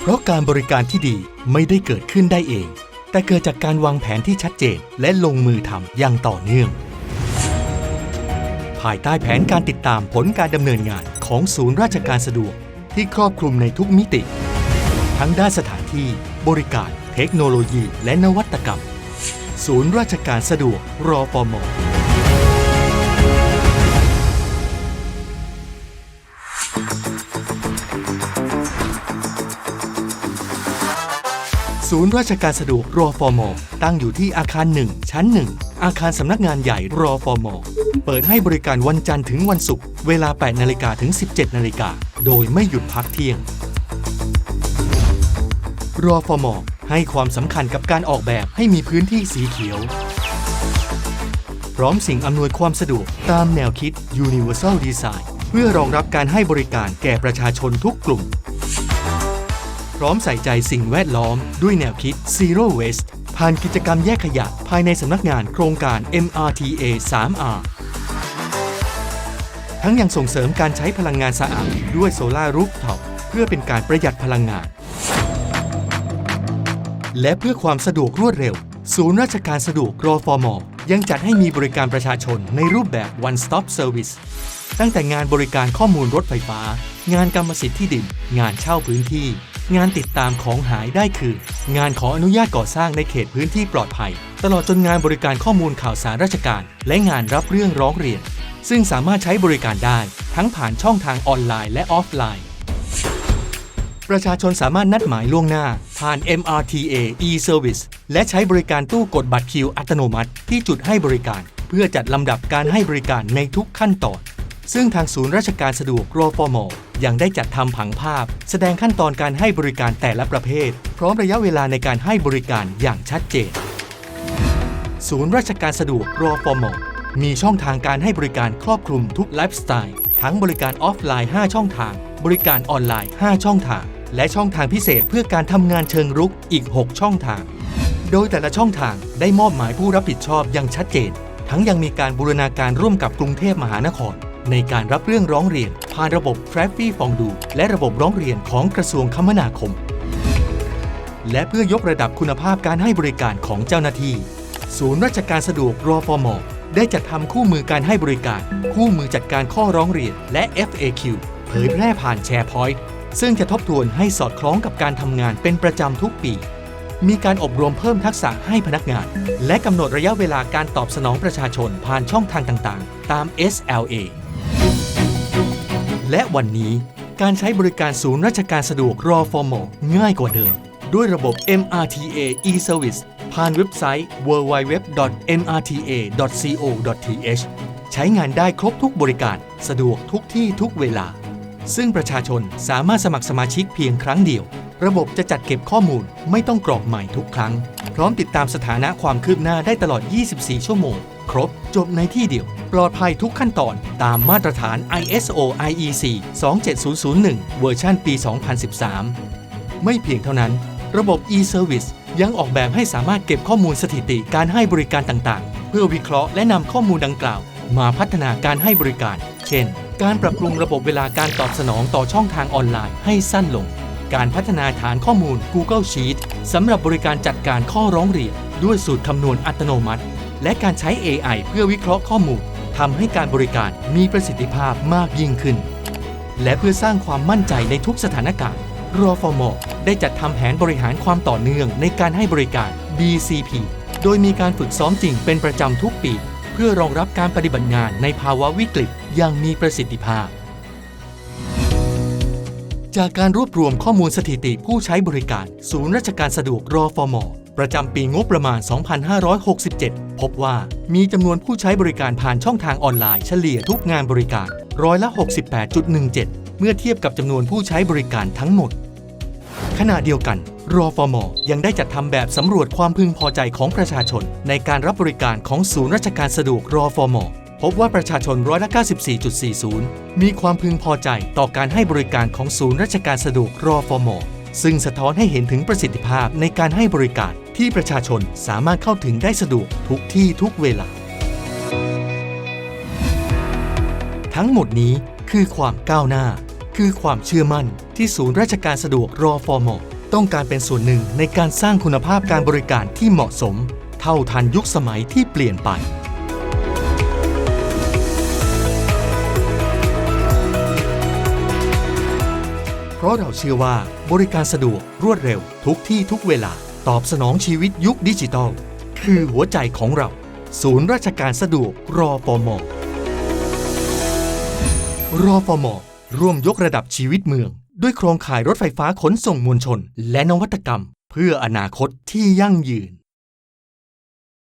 เพราะการบริการที่ดีไม่ได้เกิดขึ้นได้เอง แต่เกิดจากการวางแผนที่ชัดเจนและลงมือทำอย่างต่อเนื่อง ภายใต้แผนการติดตามผลการดำเนินงานของศูนย์ราชการสะดวกที่ครอบคลุมในทุกมิติ ทั้งด้านสถานที่ บริการ เทคโนโลยี และนวัตกรรม ศูนย์ราชการสะดวกรอฟอมอ ศูนย์ราชการสะดวกรอฟอร์มตั้งอยู่ที่อาคาร 1 ชั้น 1 อาคารสำนักงานใหญ่รอฟอร์มเปิดให้บริการวันจันทร์ถึงวันศุกร์เวลา 8 นาฬิกาถึง 17 นาฬิกา โดยไม่หยุดพักเที่ยง รอฟอร์มให้ความสำคัญกับการออกแบบให้มีพื้นที่สีเขียว พร้อมสิ่งอำนวยความสะดวกตามแนวคิด Universal Design เพื่อรองรับการให้บริการแก่ประชาชนทุกกลุ่ม พร้อมใส่ใจสิ่งแวดล้อม ด้วยแนวคิด Zero Waste ผ่านกิจกรรมแยกขยะภายในสำนักงานโครงการ MRTA 3R ทั้งยังส่งเสริมการใช้พลังงานสะอาดด้วยโซลารูฟท็อปเพื่อเป็นการประหยัดพลังงาน และเพื่อความสะดวกรวดเร็ว ศูนย์ราชการสะดวกรอฟอมยังจัดให้มีบริการประชาชนในรูปแบบ One Stop Service ตั้งแต่งานบริการข้อมูลรถไฟฟ้า งานกรรมสิทธิ์ที่ดิน งานเช่าพื้นที่ งานติดตามของหายได้คืนงานขออนุญาตก่อสร้างในเขตพื้นที่ปลอดภัย ตลอดจนงานบริการข้อมูลข่าวสารราชการ และงานรับเรื่องร้องเรียน ซึ่งสามารถใช้บริการได้ทั้งผ่านช่องทางออนไลน์และออฟไลน์ ประชาชนสามารถนัดหมายล่วงหน้า ผ่าน MRTA e-Service และใช้บริการตู้กดบัตรคิวอัตโนมัติที่จุดให้บริการ เพื่อจัดลำดับการให้บริการในทุกขั้นตอนซึ่งทางศูนย์ราชการสะดวกรอฟอมอ ยังได้จัดทำผังภาพ แสดงขั้นตอนการให้บริการแต่ละประเภท พร้อมระยะเวลาในการให้บริการอย่างชัดเจน ศูนย์ราชการสะดวกรอฟอมมีช่องทางการให้บริการครอบคลุมทุกไลฟ์สไตล์ ทั้งบริการออฟไลน์ 5 ช่องทาง บริการออนไลน์ 5 ช่องทาง และช่องทางพิเศษเพื่อการทำงานเชิงรุกอีก 6 ช่องทาง โดยแต่ละช่องทางได้มอบหมายผู้รับผิดชอบอย่างชัดเจน ทั้งยังมีการบูรณาการร่วมกับกรุงเทพมหานคร ในการรับเรื่องร้องเรียน ผ่านระบบ t r a f f y ฟองดู และระบบร้องเรียนของกระทรวงคมนาคม และเพื่อยกระดับคุณภาพการให้บริการของเจ้าหน้าที่ ศูนย์ราชการสะดวกรอฟอมได้จัดทำคู่มือการให้บริการ คู่มือจัดการข้อร้องเรียน และ FAQ เผยแพร่ผ่าน SharePoint ซึ่งจะทบทวนให้สอดคล้องกับการทำงานเป็นประจำทุกปี มีการอบรมเพิ่มทักษะให้พนักงาน และกำหนดระยะเวลาการตอบสนองประชาชนผ่านช่องทางต่างๆ ตาม SLA และวันนี้การใช้บริการศูนย์ราชการสะดวกรอฟอร์มง่ายกว่าเดิม ด้วยระบบ MRTA e-Service ผ่านเว็บไซต์ www.mrta.co.th ใช้งานได้ครบทุกบริการสะดวกทุกที่ทุกเวลา ซึ่งประชาชนสามารถสมัครสมาชิกเพียงครั้งเดียว ระบบจะจัดเก็บข้อมูลไม่ต้องกรอกใหม่ทุกครั้ง พร้อมติดตามสถานะความคืบหน้าได้ตลอด 24 ชั่วโมง ครบจบในที่เดียว ปลอดภัยทุกขั้นตอนตามมาตรฐาน ISO IEC 27001 เวอร์ชันปี 2013 ไม่เพียงเท่านั้น ระบบ e-service ยังออกแบบให้สามารถเก็บข้อมูลสถิติการให้บริการต่างๆ เพื่อวิเคราะห์และนำข้อมูลดังกล่าว มาพัฒนาการให้บริการ เช่น การปรับปรุงระบบเวลาการตอบสนองต่อช่องทางออนไลน์ให้สั้นลง การพัฒนาฐานข้อมูล Google Sheets สำหรับบริการจัดการข้อร้องเรียน ด้วยสูตรคำนวณอัตโนมัติ และการใช้ AI เพื่อวิเคราะห์ข้อมูลทำให้การบริการมีประสิทธิภาพมากยิ่งขึ้น และเพื่อสร้างความมั่นใจในทุกสถานการณ์รอฟอร์มได้จัดทำแผนบริหารความต่อเนื่องในการให้บริการ BCP โดยมีการฝึกซ้อมจริงเป็นประจำทุกปี เพื่อรองรับการปฏิบัติงานในภาวะวิกฤตอย่างมีประสิทธิภาพ จากการรวบรวมข้อมูลสถิติผู้ใช้บริการ ศูนย์ราชการสะดวกรอฟอมประจำปีงบประมาณ 2567 พบว่ามีจำนวนผู้ใช้บริการผ่านช่องทางออนไลน์เฉลี่ยทุกงานบริการร้อยละ 68.17 เมื่อเทียบกับจำนวนผู้ใช้บริการทั้งหมด ขณะเดียวกันรอฟอมยังได้จัดทำแบบสำรวจความพึงพอใจของประชาชน ในการรับบริการของศูนย์ราชการสะดวกรอฟอม พบว่าประชาชนร้อยละ94.40 มีความพึงพอใจต่อการให้บริการของศูนย์ราชการสะดวกรอฟอมซึ่งสะท้อนให้เห็นถึงประสิทธิภาพในการให้บริการที่ประชาชนสามารถเข้าถึงได้สะดวกทุกที่ทุกเวลา ทั้งหมดนี้คือความก้าวหน้า คือความเชื่อมั่นที่ศูนย์ราชการสะดวกรอฟอร์มต้องการเป็นส่วนหนึ่งในการสร้างคุณภาพการบริการที่เหมาะสม เท่าทันยุคสมัยที่เปลี่ยนไป เพราะเราเชื่อว่าบริการสะดวกรวดเร็ว ทุกที่ทุกเวลา ตอบสนองชีวิตยุคดิจิทัลคือหัวใจของเรา ศูนย์ราชการสะดวกรอฟอมรอฟอมร่วมยกระดับชีวิตเมือง ด้วยโครงข่ายรถไฟฟ้าขนส่งมวลชน และนวัตกรรม เพื่ออนาคตที่ยั่งยืน